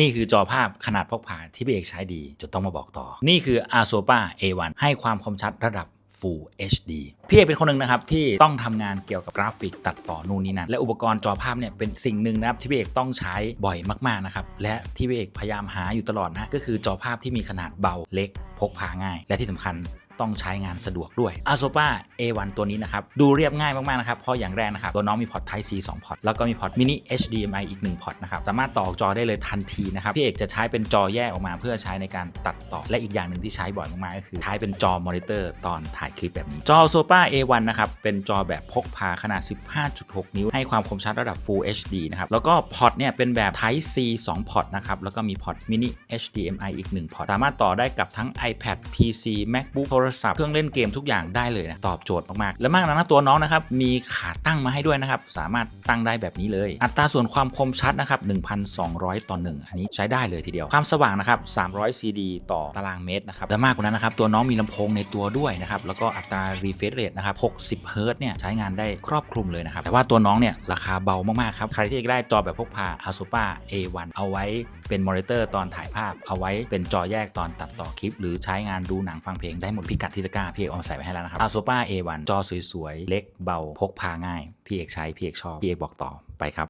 นี่คือจอภาพขนาดพกพาที่พี่เอกใช้ดีจนต้องมาบอกต่อ นี่คือ a s o p a A1 ให้ความคมชัดระดับ Full HD พี่เอกเป็นคนหนึ่งนะครับที่ต้องทำงานเกี่ยวกับกราฟิกตัดต่อนู่นนี่นั่นและอุปกรณ์จอภาพเนี่ยเป็นสิ่งหนึ่งนะครับที่พี่เอกต้องใช้บ่อยมากๆนะครับและที่พี่เอกพยายามหาอยู่ตลอดนะก็คือจอภาพที่มีขนาดเบาเล็กพกพาง่าย และที่สำคัญ ต้องใช้งานสะดวกด้วย a s o p a A1 ตัวนี้นะครับ ดูเรียบง่ายมาก ๆ นะครับ เพราะอย่างแรกนะครับ ตัวน้องมีพอร์ต Type C 2 พอร์ต แล้วก็มีพอร์ต mini HDMI อีก 1 พอร์ตนะครับ สามารถต่อจอได้เลยทันทีนะครับ พี่เอกจะใช้เป็นจอแยกออกมา เพื่อใช้ในการตัดต่อ และอีกอย่างหนึ่งที่ใช้บ่อยมาก ๆ ก็คือใช้เป็นจอมอนิเตอร์ตอนถ่ายคลิปแบบนี้ จอ s o p a A1 นะครับ เป็นจอแบบพกพาขนาด 15.6 นิ้ว ให้ความคมชัดระดับ Full HD นะครับ แล้วก็พอร์ตเนี่ยเป็นแบบ Type C 2 พอร์ตนะครับ แล้วก็มีพอร์ต mini HDMI อีก 1 พอร์ต สามารถต่อได้กับทั้ง iPad PC MacBook โทรศัพท์เครื่องเล่นเกมทุกอย่างได้เลยนะตอบโจทย์มากๆและมากนะตัวน้องนะครับมีขาตั้งมาให้ด้วยนะครับสามารถตั้งได้แบบนี้เลย อัตราส่วนความคมชัดนะครับ1,200 ต่อ 1 อันนี้ใช้ได้เลยทีเดียวความสว่างนะครับ300 CD ต่อตารางเมตรนะครับและมากกว่านั้นนะครับตัวน้องมีลำโพงในตัวด้วยนะครับแล้วก็อัตรา refresh rate นะครับ60เฮิรตซ์เนี่ยใช้งานได้ครอบคลุมเลยนะครับแต่ว่าตัวน้องเนี่ยราคาเบามากๆครับใครที่อยากได้จอแบบพกพา Asopa A1 เอาไว้เป็นมอนิเตอร์ตอนถ่ายภาพ เอาไว้เป็นจอแยกตอนตัดต่อคลิป หรือใช้งานดูหนังฟังเพลงได้หมดพิกัดที่ตะกร้าพี่เอกเอาใส่ไปให้แล้วนะครับ Asopa A1 จอสวยๆ เล็กเบาพกพาง่าย พี่เอกใช้ พี่เอกชอบ พี่เอกบอกต่อไปครับ